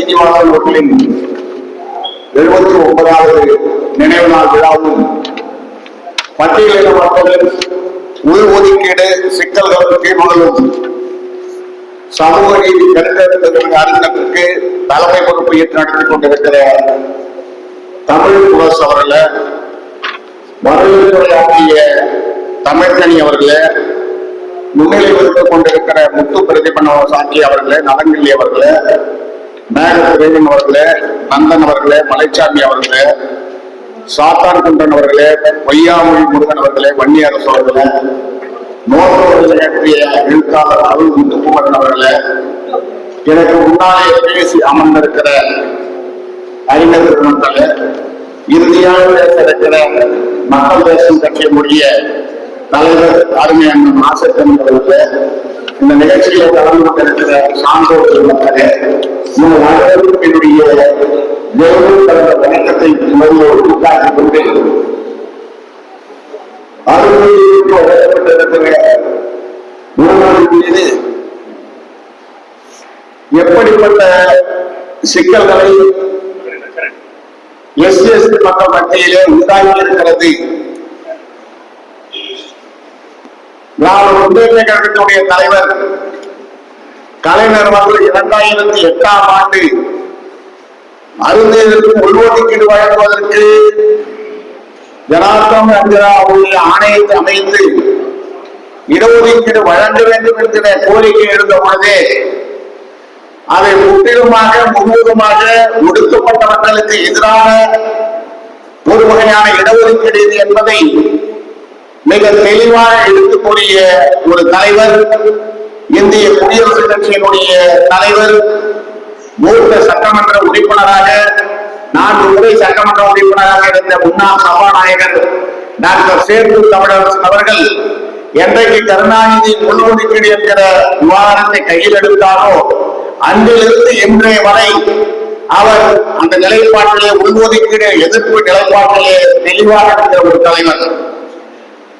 சீனிவாசன் அவர்களின் எழுபத்தி ஒன்பதாவது நினைவு நாள் விழாவும் பட்டியலின மக்களின் உள் ஒதுக்கீடு சிக்கல்களும் தீர்வுகளும் சமூக நீதி கருத்தெடுத்தவர்கள் அறிஞருக்கு தலைமை பொறுப்பு ஏற்று நடத்திக் கொண்டிருக்கிற தமிழ் புரஸ் அவர்கள வரவேற்புரையாற்றிய தமிழ்கனி அவர்கள முன்னிலை வைத்துக் கொண்டிருக்கிற முத்து பிரதிபன் சாட்சி அவர்களை நலங்கிள்ளி அவர்களே மேக பிரேமன் அவர்களே நந்தன் அவர்களே மலைச்சாமி அவர்களே சாத்தான் குன்றன் அவர்களே பொய்யாமொழி முருகன் அவர்களே வன்னியரசு அவர்களே நோக்கங்களை ஏற்றிய எழுத்தாளர் அருள் முத்துக்குமரன் அவர்களே எனக்கு முன்னாலே பேசி அமர்ந்திருக்கிற அறிஞர் பெருமக்களே இறுதியாக பேச இருக்கிற மக்கள் தேசம் கட்சியினுடைய தலைவர் அருமையான ஆசத்தன் அவர்களே இந்த நிகழ்ச்சியில கலந்து கொண்டிருக்கிற சான்றோர்கள் மக்களே உங்கள் அனைவருக்கும் என்னுடைய வெறும் கலந்த வணக்கத்தை முதலோடு உண்டாக்கிக் வழங்கப்பட்டிருக்கிற உணவு மீது எப்படிப்பட்ட சிக்கல்களை எஸ் எஸ் மக்கள் மத்தியிலே உண்டாகி இருக்கிறது திராவிட முன்னேற்ற கழகத்தினுடைய தலைவர். கலைஞர் அவர்கள் இரண்டாயிரத்தி எட்டாம் ஆண்டு அருந்தேதற்கு உள்ஒதுக்கீடு வழங்குவதற்கு ஜனார்த்தம் என்கிற அவருடைய ஆணையத்தை அமைத்து இடஒதுக்கீடு வழங்க வேண்டும் என்கிற கோரிக்கை எழுந்த பொழுதே அதை முற்றிலுமாக முழுவதுமாக ஒடுக்கப்பட்ட மக்களுக்கு எதிரான ஒரு வகையான இடஒதுக்கீடு இது என்பதை மிக தெளிவாக எடுத்துக்கூடிய ஒரு தலைவர் இந்திய குடியரசுக் கட்சியினுடைய தலைவர் மூத்த சட்டமன்ற உறுப்பினராக நான்கு முறை சட்டமன்ற உறுப்பினராக இருந்த முன்னாள் சபாநாயகர் டாக்டர் சேத்தூர் தமிழரசன் அவர்கள் என்றைக்கு கருணாநிதி உள்ஒதுக்கீடு என்கிற விவாதத்தை கையில் எடுத்தாரோ அன்றிலிருந்து இன்றைய வரை அவர் அந்த நிலைப்பாட்டிலே உள்ஒதுக்கீடு எதிர்ப்பு நிலைப்பாட்டிலே தெளிவாக இருக்கிற ஒரு தலைவர்.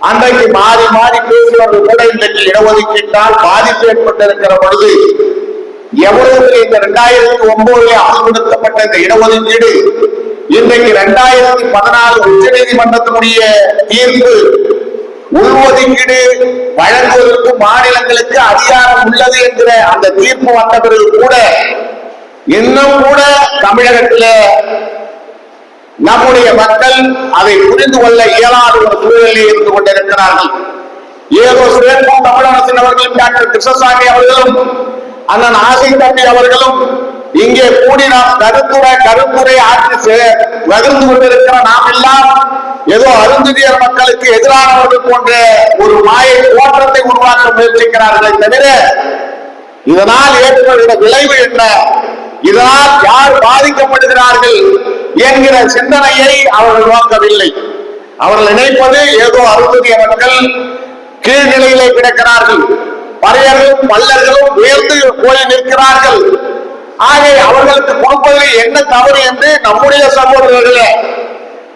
அன்றைக்கு மாறி மாறி பேசுவர்கள் கூட இன்றைக்கு இடஒதுக்கீட்டால் பாதிப்பு ஏற்பட்டிருக்கிற பொழுது எவ்வளவு இந்த இரண்டாயிரத்தி ஒன்பதுல அமல்படுத்தப்பட்ட இந்த இடஒதுக்கீடு இன்றைக்கு இரண்டாயிரத்தி பதினாலு உச்ச நீதிமன்றத்தினுடைய தீர்ப்பு உள்ஒதுக்கீடு வழங்குவதற்கு மாநிலங்களுக்கு அதிகாரம் உள்ளது என்கிற அந்த தீர்ப்பு வந்த பிறகு கூட இன்னும் கூட தமிழகத்திலே நம்முடைய மக்கள் அதை புரிந்து கொள்ள இயலாத ஒரு சூழலில் இருந்து கொண்டிருக்கிறார்கள். ஏதோ சிறப்பும் தமிழரசின் அவர்களும் டாக்டர் கிருஷ்ணசாமி அவர்களும் அண்ணன் ஆசை தம்பி அவர்களும் இங்கே கூடி நாம் கருத்துரை கருத்துரை ஆட்சி நகர்ந்து கொண்டிருக்கிற நாம் எல்லாம் ஏதோ அருந்ததியர் மக்களுக்கு எதிரானவர்கள் போன்ற ஒரு மாயை தோற்றத்தை உருவாக்க முயற்சிக்கிறார்களே தவிர இதனால் ஏற்படுகிற விளைவு என்ன? இதனால் யார் பாதிக்கப்படுகிறார்கள்? என்கிற சிந்தனையை அவர்கள் நோக்கவில்லை. அவர்கள் நினைப்பது ஏதோ அருந்ததியவர்கள் கீழ்நிலையிலே கிடக்கிறார்கள். பறையர்களும் பல்லர்களும் உயர்ந்து போய் நிற்கிறார்கள். ஆகவே அவர்களுக்கு கொடுப்பதில் என்ன தவறு என்று நம்முடைய சகோதரர்களே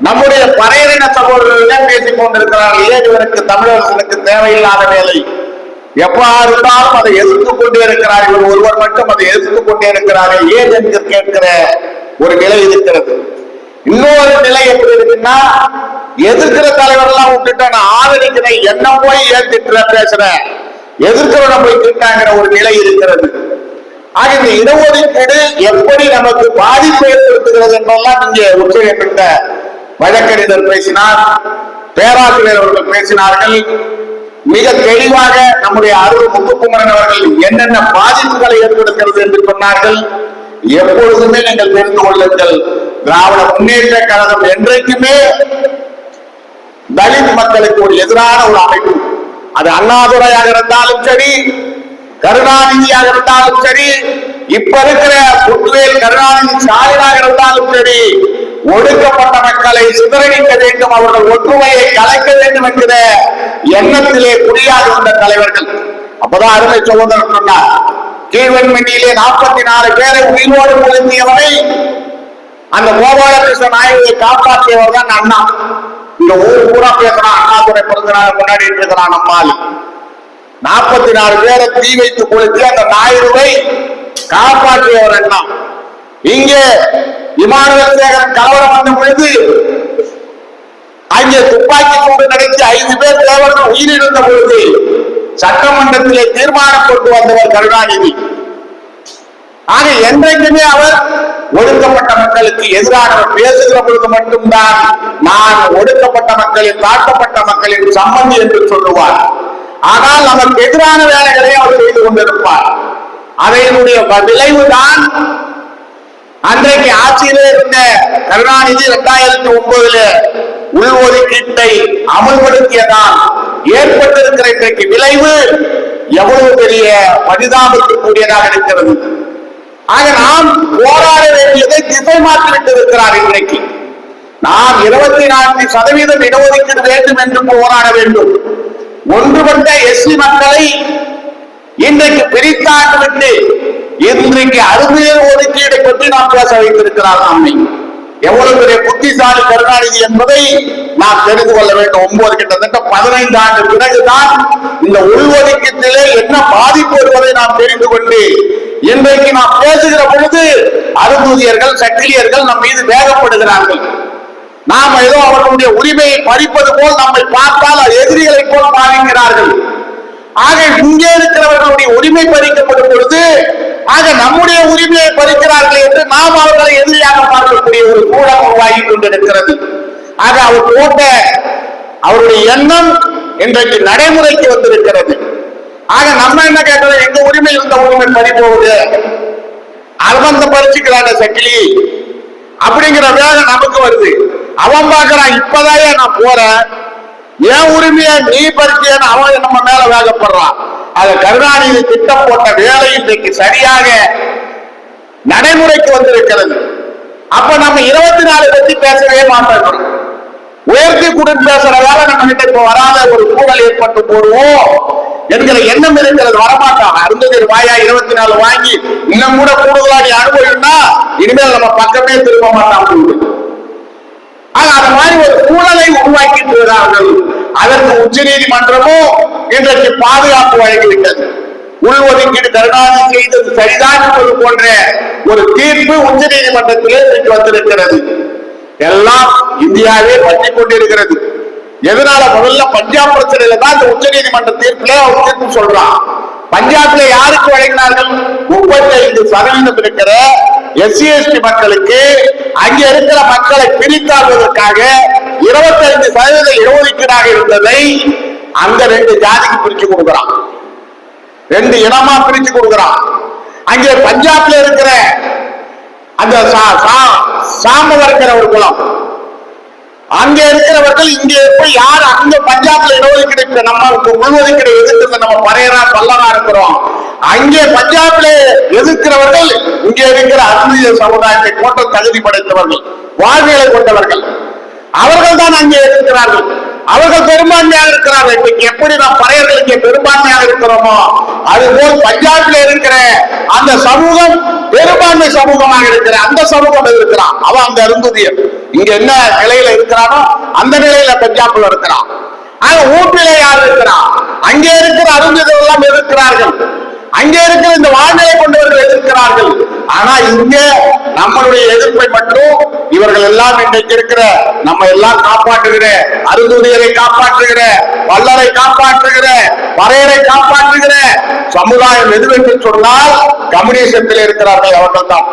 நம்முடைய பறையரின சகோதரர்களே பேசிக் கொண்டிருக்கிறார்கள். ஏன் இவருக்கு தமிழர்களுக்கு தேவையில்லாத வேலை? எப்பா இருந்தாலும் அதை எதிர்த்துக் கொண்டே இருக்கிறார். இவர் ஒருவர் மட்டும் அதை எதிர்த்து கொண்டே இருக்கிறார்கள் ஏன் என்று கேட்கிற ஒரு நிலை இருக்கிறது இன்னொரு நிலை எப்படி இருக்குன்னா எதிர்க்கிற தலைவர் எல்லாம் விட்டுட்டு நான் ஆதரிக்கிறேன் என்ன போய் ஏன் திட்டுற பேசுறேன் எதிர்க்கிறவன போய் திட்டாங்கிற ஒரு நிலை இருக்கிறது. ஆக இந்த இடஒதுக்கீடு எப்படி நமக்கு பாதிப்பு ஏற்படுத்துகிறது என்பதெல்லாம் இங்கே உச்சநீதிமன்ற வழக்கறிஞர் பேசினார் பேராசிரியர் அவர்கள் பேசினார்கள். மிக தெளிவாக நம்முடைய அருள் முத்துக்குமரன் அவர்கள் என்னென்ன பாதிப்புகளை ஏற்படுத்துகிறது என்று சொன்னார்கள். எப்பொழுதுமே நீங்கள் தெரிந்து கொள்ளுங்கள் திராவிட முன்னேற்ற கழகம் என்றைக்குமே தலித் மக்களுக்கு ஒரு எதிரான ஒரு அமைப்பு. அது அண்ணாதுரையாக இருந்தாலும் சரி கருணாநிதியாக இருந்தாலும் சரி இப்ப இருக்கிற புத்துவேல் கருணாநிதி ஸ்டாலினாக இருந்தாலும் சரி ஒடுக்கப்பட்ட மக்களை சிதறடிக்க வேண்டும் அவர்கள் ஒற்றுமையை கலைக்க வேண்டும் என்கிற எண்ணத்திலே புரியாது வந்த தலைவர்கள். அப்பதான் அருமை சகோதரர் சொன்னார் கீழ்வன்மணியிலே நாற்பத்தி நாலு பேரை உயிரோடு கொளுத்தியவரை அந்த கோபாலகிருஷ்ண நாயகியை காப்பாற்றியவர் தான் அண்ணா. இந்த ஊர் பூரா பேசுறான் அண்ணாதுரை பிறந்த நாள் கொண்டாடிட்டு இருக்கிறான் நம்மால் நாற்பத்தி நாலு பேரை தீ வைத்து கொளுத்தி அந்த நாயுடுவை காப்பாற்றியவர் அண்ணா. இங்கே இமானுவேல் சேகரன் கலவரம் வந்த பொழுது அங்கே துப்பாக்கி கொண்டு நடத்தி ஐந்து பேர் தேவர்கள் உயிரிழந்த பொழுது சட்டமன்றத்திலே தீர்மானம் கொண்டு வந்தவர் கருணாநிதி. ஆக என்றைக்குமே அவர் ஒடுக்கப்பட்ட மக்களுக்கு எதிரானவர் பேசுகிற பொழுது மட்டும்தான் நான் ஒடுக்கப்பட்ட மக்களின் தாக்கப்பட்ட மக்களின் சம்பந்தி என்று சொல்லுவார். ஆனால் நமக்கு எதிரான வேலைகளை அவர் செய்து கொண்டிருப்பார். அதனுடைய விளைவுதான். அன்றைக்கு ஆட்சியிலே இருந்த கருணாநிதி இரண்டாயிரத்தி ஒன்பதுல உள்ஒதுக்கீட்டை அமல்படுத்தியதால் ஏற்பட்டிருக்கிற இன்றைக்கு விளைவு எவ்வளவு பெரிய பரிதாபத்துக்குரியதாக இருக்கிறது. ஆக நாம் போராட வேண்டியதை திசை மாற்றிவிட்டு இருக்கிறார் இன்றைக்கு? நாம் இருபத்தி நான்கு சதவீதம் இடஒதுக்கீடு வேண்டும் என்று போராட வேண்டும். ஒன்றுபட்ட எஸ்சி மக்களை இன்றைக்கு பிரித்தாண்டு விட்டு இன்றைக்கு அறிவியல் ஒதுக்கீடு பற்றி நாம் பேச வைத்திருக்கிறார் நம்மை. எவ்வளவு பெரிய புத்திசாலி கருணாநிதி என்பதை நாம் தெரிந்து கொள்ள வேண்டும். ஒன்பது கிட்டத்தட்ட பதினைந்து ஆண்டு பிறகுதான் இந்த உள்ஒதுக்கீட்டிலே என்ன பாதிப்பு வருவதை நாம் தெரிந்து கொண்டு இன்றைக்கு நாம் பேசுகிற பொழுது அருந்தூதியர்கள் சக்கிலியர்கள் நம் மீது வேகப்படுகிறார்கள். நாம் ஏதோ அவர்களுடைய உரிமையை பறிப்பது போல் நம்மை பார்த்தால் எதிரிகளை போல் பாதிக்கிறார்கள் ஆக இங்கே இருக்கிறவர்களுடைய உரிமை பறிக்கப்படும் பொழுது ஆக நம்முடைய உரிமையை பறிக்கிறார்கள் என்று நாம் அவர்களை எதிரியாக பார்க்கக்கூடிய ஒரு கூடம் உருவாகி கொண்டிருக்கிறது. ஆக அவர் போட்ட அவருடைய எண்ணம் இன்றைக்கு நடைமுறைக்கு வந்திருக்கிறது. ஆக நம்ம என்ன கேட்கிறோம் எங்க உரிமை இருந்த உரிமை பறிப்போகுது அவன் பறிச்சுக்கிறாங்க சக்கிலி. அப்படிங்கிற வேகம் நமக்கு வருது. அவன் பாக்குறான் இப்பதாயே நான் போறேன். என் உரிமையை நீ பறிச்சேன்னு அவன் நம்ம மேல வேகப்படுறான். அதை கருணாநிதி திட்டம் போட்ட வேலை இன்றைக்கு சரியாக நடைமுறைக்கு வந்திருக்கிறது. அப்ப நம்ம இருபத்தி நாலு பத்தி பேசவே மாட்டோம். உயர்த்தி குடும்பம் பேசுறதால நம்ம கிட்ட இப்ப வராத ஒரு சூழல் ஏற்பட்டு போடுவோம் என்கிற எண்ணம் இருக்கிறது வரமாட்டான் அருந்ததி வாயா இருபத்தி நாலு வாங்கி இன்னும் கூட கூடுதலா நீ இனிமேல் நம்ம பக்கமே திரும்ப மாட்டான் ஆக அந்த மாதிரி ஒரு சூழலை உருவாக்கிட்டு இருக்கிறார்கள் அதற்கு உச்ச நீதிமன்றமும் இன்றைக்கு பாதுகாப்பு வழங்கிவிட்டது. உள்ஒதுக்கீடு கருணாநிதி செய்தது சரிதான் என்பது போன்ற ஒரு தீர்ப்பு உச்ச நீதிமன்றத்திலே இன்றைக்கு வந்திருக்கிறது. எல்லாம் இந்தியாவே பற்றி கொண்டிருக்கிறது. எதனால முதல்ல பஞ்சாப் பிரச்சனையில தான் இந்த உச்ச நீதிமன்ற தீர்ப்புல அவர் தீர்ப்பு சொல்றான் பஞ்சாப்ல யாருக்கு வழங்கினார்கள்? முப்பத்தி ஐந்து சதவீதம் இருக்கிற எஸ்சி எஸ்டி மக்களுக்கு அங்கே இருக்கிற மக்களை பிரித்தாள்வதற்காக இருபத்தி ஐந்து சதவீத இடஒதுக்கீடாக இருந்ததை அந்த ரெண்டு ஜாதிக்கு பிரிச்சு கொடுக்கிறான். ரெண்டு இடமா பிரிச்சு கொடுக்கிறான். அங்கே பஞ்சாப்ல இருக்கிற அந்த சா- சா- சாம்பல் இருக்கிற ஒரு குளம் அங்க இருக்கிறவர்கள் இங்க போய் யார் அங்க பஞ்சாப்ல இடஒதுக்கீடு நம்மளுக்கு நம்ம உள்ஒதுக்கீடு எதிர்த்து நம்ம பறையரா பல்லரா இருக்கிறோம். அங்கே பஞ்சாப்ல எதிர்க்கிறவர்கள் இங்கே இருக்கிற அருந்திய சமுதாயத்தை போன்ற தகுதி படைத்தவர்கள் வாழ்வியலை கொண்டவர்கள். அவர்கள் தான் அங்கே இருக்கிறார்கள். அவர்கள் பெரும்பான்மையாக இருக்கிறார்கள். இன்னைக்கு எப்படி நாம் பறையர்கள் இங்கே பெரும்பான்மையாக இருக்கிறோமோ அதுபோல் பஞ்சாப்ல இருக்கிற அந்த சமூகம் பெரும்பான்மை சமூகமாக இருக்கிற அந்த சமூகம் இருக்கிறான். அவன் அந்த அருந்துதியர் இங்க என்ன நிலையில இருக்கிறானோ அந்த நிலையில பஞ்சாப்ல இருக்கிறான். ஆனா ஊட்டில யார் இருக்கிறான்? அங்கே இருக்கிற அருந்துதல் எல்லாம் இருக்கிறார்கள் அங்கே இருக்கிற இந்த வாழ்நிலை கொண்டவர்கள் எதிர்க்கிறார்கள். ஆனா இங்க நம்மளுடைய எதிர்ப்பை மட்டும் இவர்கள் எல்லாம் இன்றைக்கு இருக்கிற நம்ம எல்லாம் காப்பாற்றுகிற அருந்துதியரை காப்பாற்றுகிற வல்லரை காப்பாற்றுகிற வரையரை காப்பாற்றுகிற சமுதாயம் எதுவென்று சொன்னால் கம்யூனிசத்தில் இருக்கிறார்கள் அவர்கள் தான்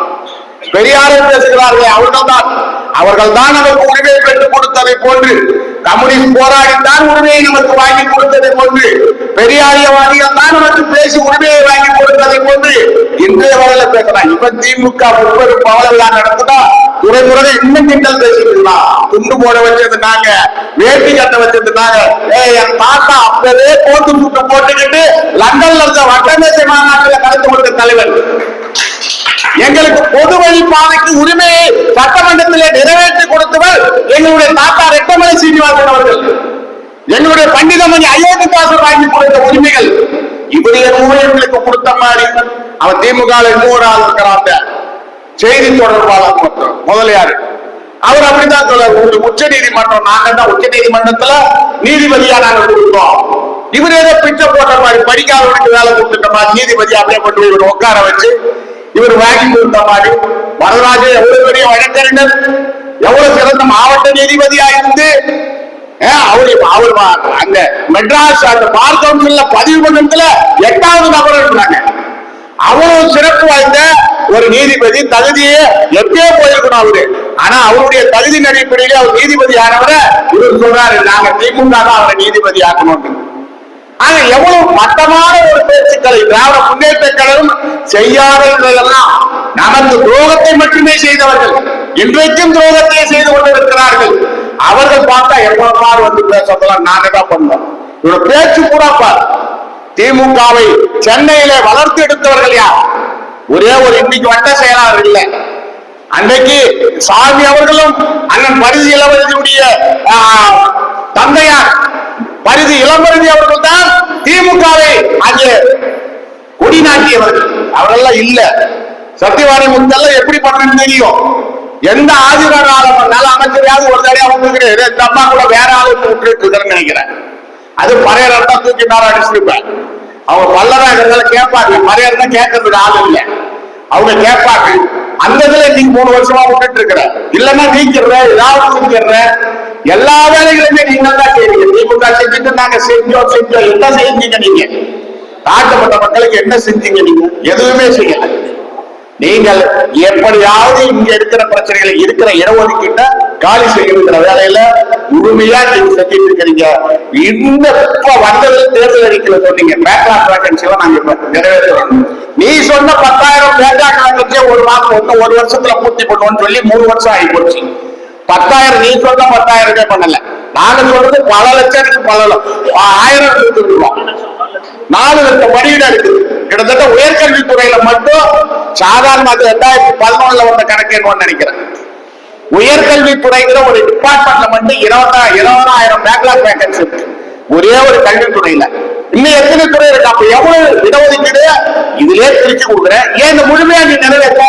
பெரியாரை பேசுகிறார்கள் அவர்கள் தான் அவர்கள் தான் நமக்கு உரிமை பெற்றுக் கொடுத்ததை போன்று கம்யூனிஸ்ட் போராடித்தான் உரிமையை நமக்கு வாங்கி கொடுத்ததை போன்று பெரியாரியவாதிகள் தான் நமக்கு பேசி உரிமையை வாங்கி கொடுத்ததை போன்று இன்றைய வரையில பேசலாம். இப்ப திமுக முப்பது பவள விழா நடத்துதா துறைமுறை இன்னும் கிண்டல் பேசிட்டு துண்டு போட வச்சிருந்தாங்க வேட்டி கட்ட வச்சிருந்தாங்க. ஏய் என் தாத்தா அப்பவே போட்டு சுட்டு போட்டுக்கிட்டு லண்டன்ல இருந்த வட்டமேசை மாநாட்டில் கலந்து கொடுத்த தலைவர். எங்களுக்கு பொது வழி பாதைக்கு உரிமையை சட்டமன்றத்திலே நிறைவேற்றி கொடுத்தவர் எங்களுடைய தாத்தா ரெட்டமலை சீனிவாசன் அவர்கள். எங்களுடைய பண்டிதமணி அயோத்திதாசர் வாங்கி கொடுத்த உரிமைகள். இவருடைய என்னமோ எங்களுக்கு கொடுத்த மாதிரி அவன் திமுக இன்னொரு இருக்கிறான் செய்தி தொடர்பாளர் மட்டும் முதலியார். அவர் அப்படிதான் சொல்றாரு உங்களுக்கு உச்ச நீதிமன்றம் நாங்க தான் உச்ச நீதிமன்றத்துல நீதிபதியா நாங்க கொடுத்தோம். இவர் ஏதோ பிச்சை போட்ட மாதிரி படிக்காதவனுக்கு வேலை கொடுத்துட்ட மாதிரி நீதிபதி அப்படியே கொண்டு போய் உட்கார வச்சு இவர் வாங்கி கொடுத்த மாதிரி வரலாறு எவ்வளவு பெரிய வழக்கறிஞர் எவ்வளவு சிறந்த மாவட்ட நீதிபதியா இருந்து அவரு அவர் வா- அந்த மெட்ராஸ் அந்த பார் கவுன்சில் பதிவு பண்ணதுல எட்டாவது நபர் இருந்தாங்க. அவ்வளவு சிறப்பு வாய்ந்த ஒரு நீதிபதி தகுதியே எப்பயோ போயிருக்கணும் அவரு. ஆனா அவருடைய தகுதி நடைப்படையிலே அவர் நீதிபதி ஆனவரை இவர் சொல்றாரு நாங்க திமுக தான் அவரை நீதிபதி ஆக்கணும் ஆனா எவ்வளவு மட்டமான ஒரு பேச்சுக்களை திராவிட முன்னேற்ற கழகம் செய்யாதவர்களெல்லாம் நமக்கு துரோகத்தை மட்டுமே செய்தவர்கள் இன்றைக்கும் துரோகத்தை செய்து கொண்டிருக்கிறார்கள். அவர்கள் பார்த்தா எவ்வளவு பார் வந்து பேசலாம் நாங்க தான் பண்ணோம் இவரோட பேச்சு கூட பார். திமுகவை சென்னையிலே வளர்த்து எடுத்தவர்கள் யார்? ஒரே ஒரு இன்னைக்கு வட்ட செயலாளர் இல்லை. அன்றைக்கு சாமி அவர்களும் அண்ணன் பரிசு இளவரசியுடைய தந்தையார். பரிதி இளம்பருதி அவர்கள் தான் திமுகவை அங்கே கொடிநாட்டியவர்கள். அவரெல்லாம் இல்ல. சத்தியவாணி முத்தெல்லாம் எப்படி பண்ணணும்னு தெரியும். எந்த ஆதிரால நல்ல அமைச்சரையாவது ஒரு தடையா வந்துருக்கிறேன் இந்த அம்மா கூட வேற ஆளு விட்டுட்டு இருக்கிறேன்னு நினைக்கிறேன். அது பறையர் தான் தூக்கி மேல அடிச்சிருப்பேன் அவங்க பல்லராக கேட்பாங்க பறையர் தான் கேட்கறதுக்கு ஆள் இல்லை. அவங்க கேட்பாங்க அந்த இதுல நீங்க மூணு வருஷமா விட்டுட்டு இருக்கிற இல்லைன்னா நீக்கிடுற ஏதாவது செஞ்சிடுற எல்லா வேலைகளுமே நீங்க தான் செய்வீங்க. திமுக செஞ்சுட்டு நாங்க செஞ்சோம் செஞ்சோம். என்ன செஞ்சீங்க நீங்க? தாக்கப்பட்ட மக்களுக்கு என்ன செஞ்சீங்க நீங்க? எதுவுமே செய்யல. நீங்கள் எப்படியாவது இங்க இருக்கிற பிரச்சனைகளை இருக்கிற இடஒதுக்கீட்ட காலி செய்யணுங்கிற வேலையில முழுமையா நீங்க செஞ்சிட்டு இருக்கிறீங்க. இந்த இப்ப வந்ததுல தேர்தல் அறிக்கையில சொன்னீங்க. பேட்டா வேகன்சி எல்லாம் நாங்க இப்ப நிறைவேற்றுறோம் நீ சொன்ன பத்தாயிரம் பேட்டா வேகன்சியை ஒரு மாசம் ஒன்னு ஒரு வருஷத்துல பூர்த்தி பண்ணுவோம்னு சொல்லி மூணு வருஷம் ஆகி போச்சு பத்தாயிரம் நீ சொன்ன பத்தாயிரம் ரூபாய் பண்ணல. நாங்க சொல்றது பல லட்சம் பல ஆயிரம் கொடுத்துருக்கோம் நாலு லட்சம் படியிட இருக்குது. கிட்டத்தட்ட உயர்கல்வித்துறையில மட்டும் சாதாரண அது ரெண்டாயிரத்தி பதினொன்னுல வந்த கணக்கு என்னன்னு நினைக்கிறேன். உயர்கல்வித்துறைங்கிற ஒரு டிபார்ட்மெண்ட்ல மட்டும் இருபதா இருபதாயிரம் பேக்லாக் வேகன்சி இருக்கு. ஒரே ஒரு கல்வித்துறையில. இன்னும் எத்தனை துறை இருக்கு? அப்ப எவ்வளவு இடஒதுக்கீடு இதுலயே பிரிச்சு கொடுக்குறேன். ஏன் இந்த முழுமையா நீ நிறைவேற்ற?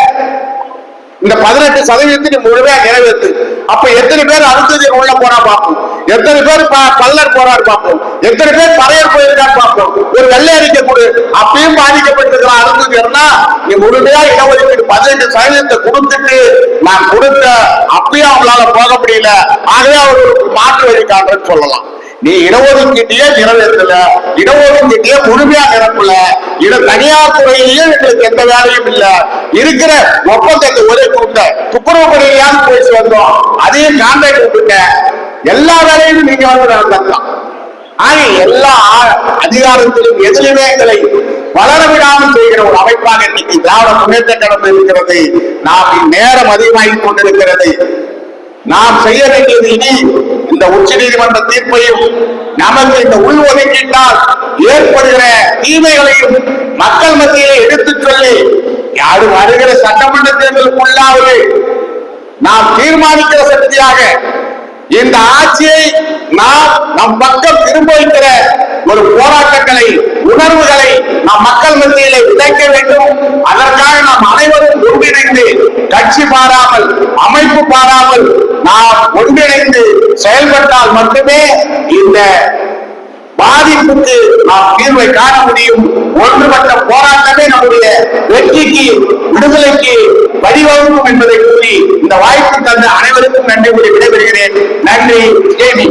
இந்த பதினெட்டு சதவீதத்தை நீ முழுமையா நிறைவேற்று. அப்ப எத்தனை பேர் அடுத்தது உள்ள போறா பார்ப்போம். எத்தனை பேர் ப- பல்லர் போறாரு பார்ப்போம். எத்தனை பேர் பறையர் போயிருக்காரு பார்ப்போம். ஒரு வெள்ளை அறிக்கை கொடு. அப்பயும் பாதிக்கப்பட்டிருக்கிற அடுத்ததுன்னா நீ முழுமையா இடஒதுக்கீடு பதினெட்டு சதவீதத்தை கொடுத்துட்டு நான் கொடுத்த அப்பயும் அவங்களால போக முடியல. ஆகவே அவர் மாற்று வழி காட்டுறேன்னு சொல்லலாம். நீ இடஒதுக்கீட்டையே நிறைவேற்றல இடஒதுக்கீட்டையே முழுமையா நிரப்பல. இட தனியார் துறையிலேயே எங்களுக்கு எந்த வேலையும் இல்ல. இருக்கிற ஒப்பந்தத்தை ஒரே கூட்ட துப்புரவு பணியாவது போய் வந்தோம். அதையும் கான்ட்ராக்ட் விட்டுட்ட எல்லா வேலையும் நீங்க வந்து நடத்தலாம். ஆக எல்லா அதிகாரத்திலும் எதிலுமே எங்களை வளர விடாமல் செய்கிற ஒரு அமைப்பாக இன்னைக்கு திராவிட முன்னேற்ற கழகம் இருக்கிறது. நாம் நேரம் அதிகமாகிக் கொண்டிருக்கிறது. நாம் செய்ய வேண்டியது இனி இந்த உச்ச நீதிமன்ற தீர்ப்பையும் நமக்கு இந்த உள் ஒதுக்கீட்டால் ஏற்படுகிற தீமைகளையும் மக்கள் மத்தியிலே எடுத்துச் சொல்லி யாரும் வருகிற சட்டமன்ற தேர்தலுக்குள்ளாவது நாம் தீர்மானிக்கிற சக்தியாக இந்த ஆட்சியை நாம் நம் பக்கம் திரும்ப வைக்கிற ஒரு போராட்டங்களை உணர்வுகளை நம் மக்கள் மத்தியிலே விதைக்க வேண்டும். அதற்காக நாம் கட்சி பாராமல் அமைப்பு பாராமல் நாம் ஒன்றிணைந்து செயல்பட்டால் மட்டுமே இந்த பாதிப்புக்கு நாம் தீர்வை காண முடியும். ஒன்றுபட்ட போராட்டமே நம்முடைய வெற்றிக்கு விடுதலைக்கு வழிவகுக்கும் என்பதை கூறி இந்த வாய்ப்பு தந்த அனைவருக்கும் நன்றி கூறி விடைபெறுகிறேன். நன்றி. ஜெய்மி